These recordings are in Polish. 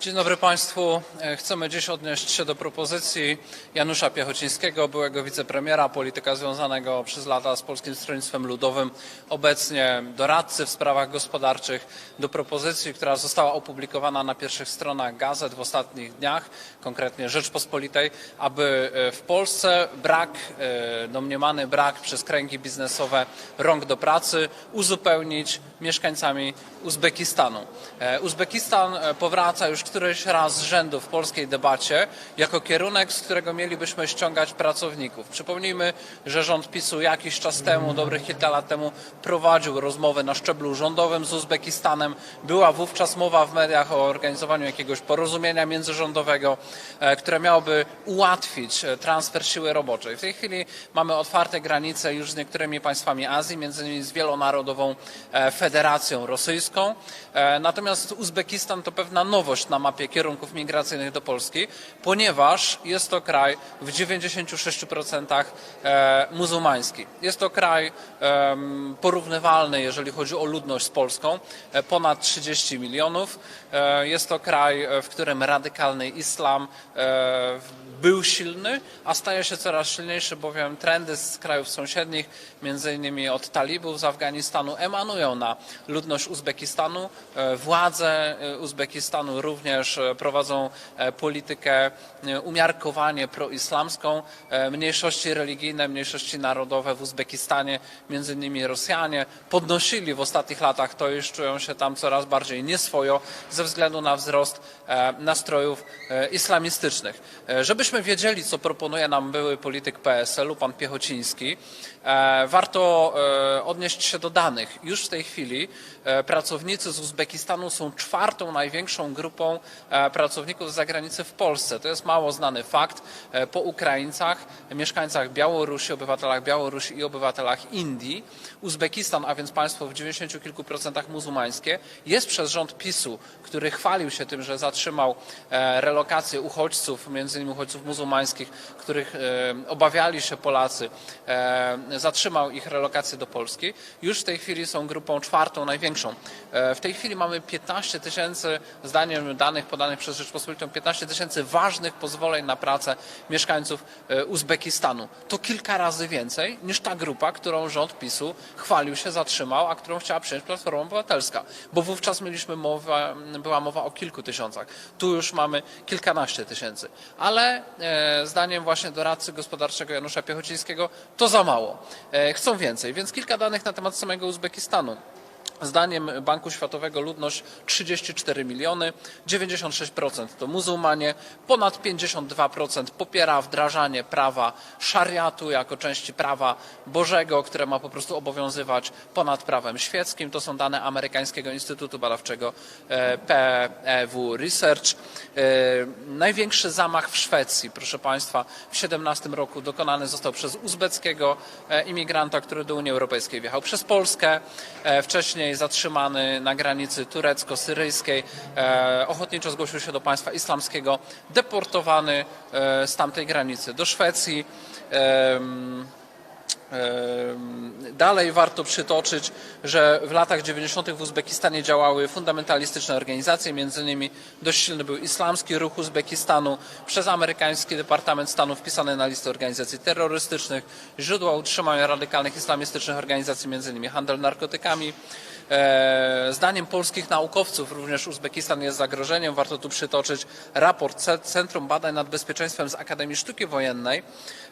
Dzień dobry Państwu. E, Chcemy dziś odnieść się do propozycji Janusza Piechocińskiego, byłego wicepremiera, polityka związanego przez lata z Polskim Stronnictwem Ludowym, obecnie doradcy w sprawach gospodarczych, do propozycji, która została opublikowana na pierwszych stronach gazet w ostatnich dniach, konkretnie Rzeczpospolitej, aby e, w Polsce brak, e, domniemany brak przez kręgi biznesowe rąk do pracy uzupełnić mieszkańcami Uzbekistanu. Uzbekistan powraca już któryś raz z rzędu w polskiej debacie jako kierunek, z którego mielibyśmy ściągać pracowników. Przypomnijmy, że rząd PiSu jakiś czas temu, dobrych kilka lat temu, prowadził rozmowy na szczeblu rządowym z Uzbekistanem. Była wówczas mowa w mediach o organizowaniu jakiegoś porozumienia międzyrządowego, e, które miałoby ułatwić e, transfer siły roboczej. W tej chwili mamy otwarte granice już z niektórymi państwami Azji, między innymi z wielonarodową e, Federacją Rosyjską. Natomiast Uzbekistan to pewna nowość na mapie kierunków migracyjnych do Polski, ponieważ jest to kraj w 96% e, muzułmański. Jest to kraj porównywalny, jeżeli chodzi o ludność z Polską, e, ponad 30 milionów. E, Jest to kraj, w którym radykalny islam był silny, a staje się coraz silniejszy, bowiem trendy z krajów sąsiednich, między innymi od talibów z Afganistanu, emanują na ludność Uzbekistanu. E, Władze e, Uzbekistanu również e, prowadzą politykę umiarkowanie proislamską. Mniejszości religijne, mniejszości narodowe w Uzbekistanie, między innymi Rosjanie, podnosili w ostatnich latach to, iż czują się tam coraz bardziej nieswojo ze względu na wzrost nastrojów islamistycznych. E, Żebyśmy wiedzieli, co proponuje nam były polityk PSL-u, pan Piechociński, e, warto e, odnieść się do danych. Już w tej chwili e, pracownicy z Uzbekistanu są czwartą największą grupą pracowników z zagranicy w Polsce. To jest mało znany fakt. Po Ukraińcach, mieszkańcach Białorusi, obywatelach Białorusi i obywatelach Indii, Uzbekistan, a więc państwo w 90 kilku procentach muzułmańskie, jest przez rząd PiSu, który chwalił się tym, że zatrzymał relokację uchodźców, między innymi uchodźców muzułmańskich, których e, obawiali się Polacy, e, zatrzymał ich relokację do Polski. Już w tej chwili są grupą czwartą największą. E, W tej chwili mamy 15 tysięcy, zdaniem danych podanych przez Rzeczpospolitą, 15 tysięcy ważnych pozwoleń na pracę mieszkańców Uzbekistanu. To kilka razy więcej niż ta grupa, którą rząd PiSu chwalił się, zatrzymał, a którą chciała przyjąć Platforma Obywatelska. Bo wówczas mieliśmy mowę, była mowa o kilku tysiącach. Tu już mamy kilkanaście tysięcy. Ale zdaniem właśnie doradcy gospodarczego Janusza Piechocińskiego to za mało. E, chcą więcej. Więc kilka danych na temat samego Uzbekistanu. Zdaniem Banku Światowego ludność 34 miliony, 96% to muzułmanie, ponad 52% popiera wdrażanie prawa szariatu jako części prawa Bożego, które ma po prostu obowiązywać ponad prawem świeckim. To są dane amerykańskiego Instytutu Badawczego e, PEW Research. E, Największy zamach w Szwecji, proszę Państwa, w 17 roku dokonany został przez uzbeckiego e, imigranta, który do Unii Europejskiej wjechał przez Polskę. E, Zatrzymany na granicy turecko-syryjskiej, e, ochotniczo zgłosił się do państwa islamskiego, deportowany e, z tamtej granicy do Szwecji. Dalej warto przytoczyć, że w latach 90. w Uzbekistanie działały fundamentalistyczne organizacje, między innymi dość silny był Islamski Ruch Uzbekistanu, przez amerykański Departament Stanu wpisany na listę organizacji terrorystycznych, źródła utrzymania radykalnych islamistycznych organizacji, między innymi handel narkotykami. E, Zdaniem polskich naukowców również Uzbekistan jest zagrożeniem. Warto tu przytoczyć raport Ce- Centrum Badań nad Bezpieczeństwem z Akademii Sztuki Wojennej.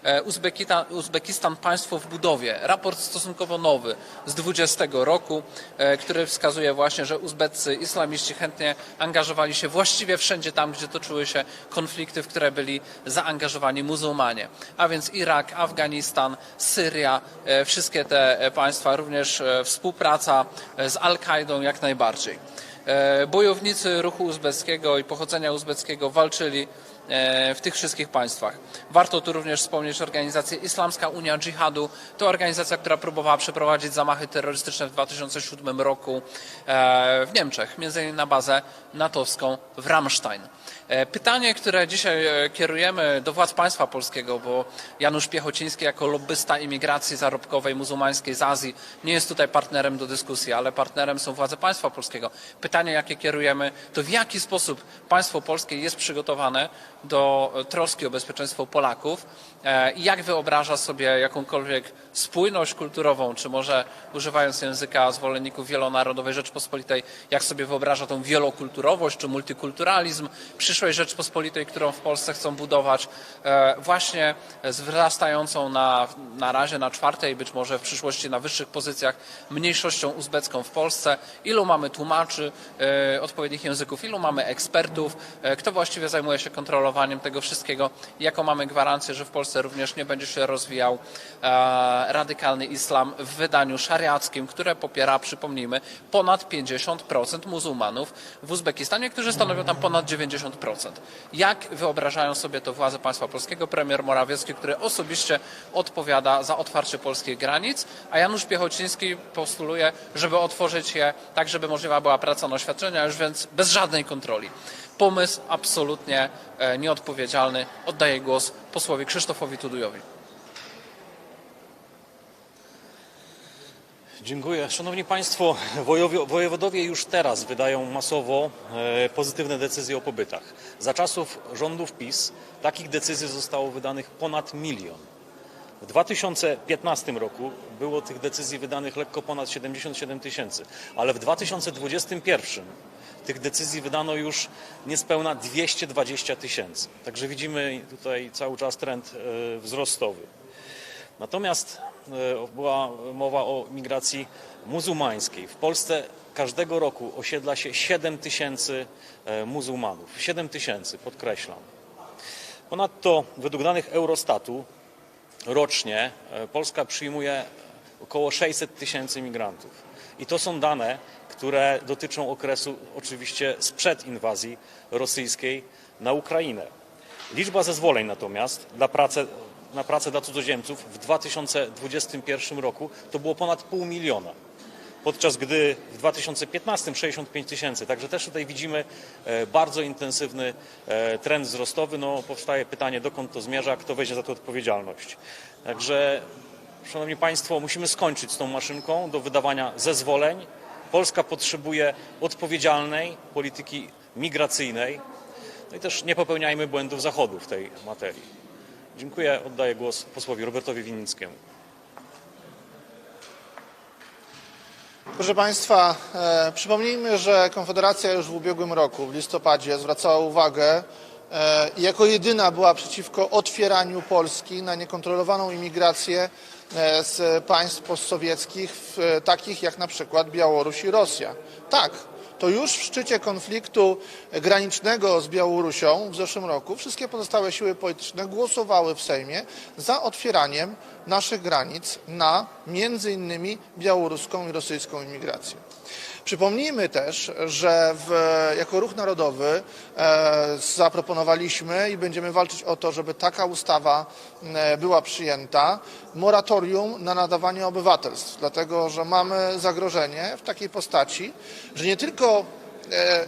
E, Uzbekita- Uzbekistan państwo budowie. Raport stosunkowo nowy z 20 roku, e, który wskazuje właśnie, że uzbeccy islamiści chętnie angażowali się właściwie wszędzie tam, gdzie toczyły się konflikty, w które byli zaangażowani muzułmanie. A więc Irak, Afganistan, Syria, e, wszystkie te e, państwa, również współpraca z Al-Kaidą jak najbardziej. Bojownicy ruchu uzbeckiego i pochodzenia uzbeckiego walczyli w tych wszystkich państwach. Warto tu również wspomnieć organizację Islamska Unia Dżihadu. To organizacja, która próbowała przeprowadzić zamachy terrorystyczne w 2007 roku e, w Niemczech, między innymi na bazę natowską w Ramstein. E, Pytanie, które dzisiaj e, kierujemy do władz państwa polskiego, bo Janusz Piechociński jako lobbysta imigracji zarobkowej muzułmańskiej z Azji nie jest tutaj partnerem do dyskusji, ale partnerem są władze państwa polskiego. Pytanie, jakie kierujemy, to w jaki sposób państwo polskie jest przygotowane do troski o bezpieczeństwo Polaków e, i jak wyobraża sobie jakąkolwiek spójność kulturową, czy może używając języka zwolenników wielonarodowej Rzeczpospolitej, jak sobie wyobraża tą wielokulturowość czy multikulturalizm przyszłej Rzeczpospolitej, którą w Polsce chcą budować, e, właśnie z wzrastającą na, na razie na czwartej, być może w przyszłości na wyższych pozycjach mniejszością uzbecką w Polsce. Ilu mamy tłumaczy e, odpowiednich języków, ilu mamy ekspertów, kto właściwie zajmuje się kontrolowaniem tego wszystkiego, jaką mamy gwarancję, że w Polsce również nie będzie się rozwijał e, radykalny islam w wydaniu szariackim, które popiera, przypomnijmy, ponad 50% muzułmanów w Uzbekistanie, którzy stanowią tam ponad 90%. Jak wyobrażają sobie to władze państwa polskiego? Premier Morawiecki, który osobiście odpowiada za otwarcie polskich granic, a Janusz Piechociński postuluje, żeby otworzyć je tak, żeby możliwa była praca na oświadczenia, już więc bez żadnej kontroli. Pomysł absolutnie e, nieodpowiedzialny. Oddaję głos posłowi Krzysztofowi Tudujowi. Dziękuję. Szanowni Państwo, wojewodowie już teraz wydają masowo e, pozytywne decyzje o pobytach. Za czasów rządów PiS takich decyzji zostało wydanych ponad milion. W 2015 roku było tych decyzji wydanych lekko ponad 77 tysięcy, ale w 2021 tych decyzji wydano już niespełna 220 tysięcy. Także widzimy tutaj cały czas trend e, wzrostowy. Natomiast e, była mowa o migracji muzułmańskiej. W Polsce każdego roku osiedla się 7 tysięcy e, muzułmanów. 7 tysięcy, podkreślam. Ponadto według danych Eurostatu rocznie Polska przyjmuje około 600 tysięcy migrantów. I to są dane, które dotyczą okresu oczywiście sprzed inwazji rosyjskiej na Ukrainę. Liczba zezwoleń natomiast dla pracy, na pracę dla cudzoziemców w 2021 roku to było ponad pół miliona. Podczas gdy w 2015 65 tysięcy. Także też tutaj widzimy e, bardzo intensywny e, trend wzrostowy. No, powstaje pytanie, dokąd to zmierza, kto weźmie za to odpowiedzialność. Także, Szanowni Państwo, musimy skończyć z tą maszynką do wydawania zezwoleń. Polska potrzebuje odpowiedzialnej polityki migracyjnej. No i też nie popełniajmy błędów Zachodu w tej materii. Dziękuję. Oddaję głos posłowi Robertowi Winnickiemu. Proszę Państwa, e, przypomnijmy, że Konfederacja już w ubiegłym roku, w listopadzie, zwracała uwagę e, i jako jedyna była przeciwko otwieraniu Polski na niekontrolowaną imigrację e, z państw postsowieckich, e, takich jak na przykład Białoruś i Rosja. Tak, to już w szczycie konfliktu granicznego z Białorusią w zeszłym roku wszystkie pozostałe siły polityczne głosowały w Sejmie za otwieraniem naszych granic na między innymi białoruską i rosyjską imigrację. Przypomnijmy też, że w, jako Ruch Narodowy e, zaproponowaliśmy i będziemy walczyć o to, żeby taka ustawa e, była przyjęta, moratorium na nadawanie obywatelstw, dlatego że mamy zagrożenie w takiej postaci, że nie tylko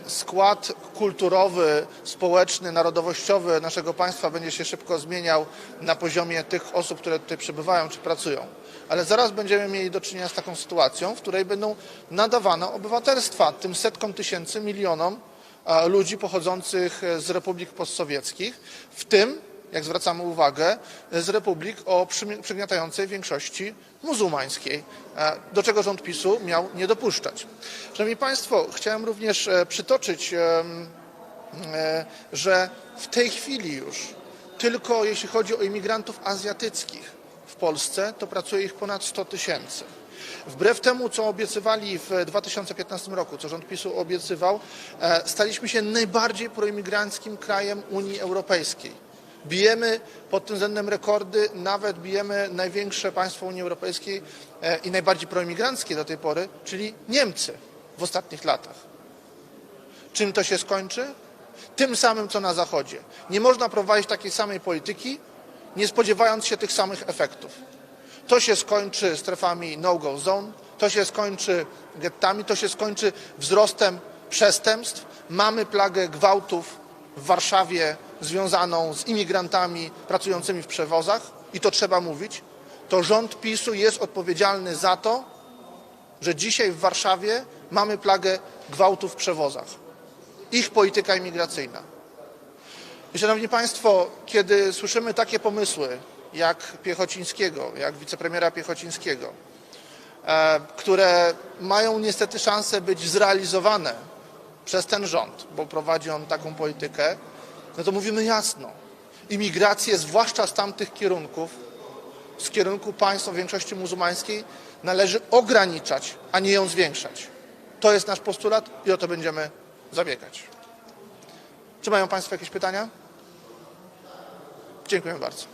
skład kulturowy, społeczny, narodowościowy naszego państwa będzie się szybko zmieniał na poziomie tych osób, które tutaj przybywają czy pracują. Ale zaraz będziemy mieli do czynienia z taką sytuacją, w której będą nadawane obywatelstwa tym setkom tysięcy, milionom e, ludzi pochodzących z republik postsowieckich, w tym, jak zwracamy uwagę, z republik o przygniatającej większości muzułmańskiej, do czego rząd PiSu miał nie dopuszczać. Szanowni Państwo, chciałem również e, przytoczyć, e, że w tej chwili już tylko jeśli chodzi o imigrantów azjatyckich w Polsce, to pracuje ich ponad 100 tysięcy. Wbrew temu, co obiecywali w 2015 roku, co rząd PiSu obiecywał, e, staliśmy się najbardziej proimigranckim krajem Unii Europejskiej. Bijemy pod tym względem rekordy, nawet bijemy największe państwo Unii Europejskiej e, i najbardziej proimigranckie do tej pory, czyli Niemcy w ostatnich latach. Czym to się skończy? Tym samym, co na Zachodzie. Nie można prowadzić takiej samej polityki, nie spodziewając się tych samych efektów. To się skończy strefami no-go zone, to się skończy gettami, to się skończy wzrostem przestępstw. Mamy plagę gwałtów w Warszawie związaną z imigrantami pracującymi w przewozach, i to trzeba mówić, to rząd PiSu jest odpowiedzialny za to, że dzisiaj w Warszawie mamy plagę gwałtów w przewozach. Ich polityka imigracyjna. I szanowni Państwo, kiedy słyszymy takie pomysły jak Piechocińskiego, jak wicepremiera Piechocińskiego, e, które mają niestety szansę być zrealizowane przez ten rząd, bo prowadzi on taką politykę, no to mówimy jasno. Imigrację, zwłaszcza z tamtych kierunków, z kierunku państw o większości muzułmańskiej, należy ograniczać, a nie ją zwiększać. To jest nasz postulat i o to będziemy zabiegać. Czy mają Państwo jakieś pytania? Dziękuję bardzo.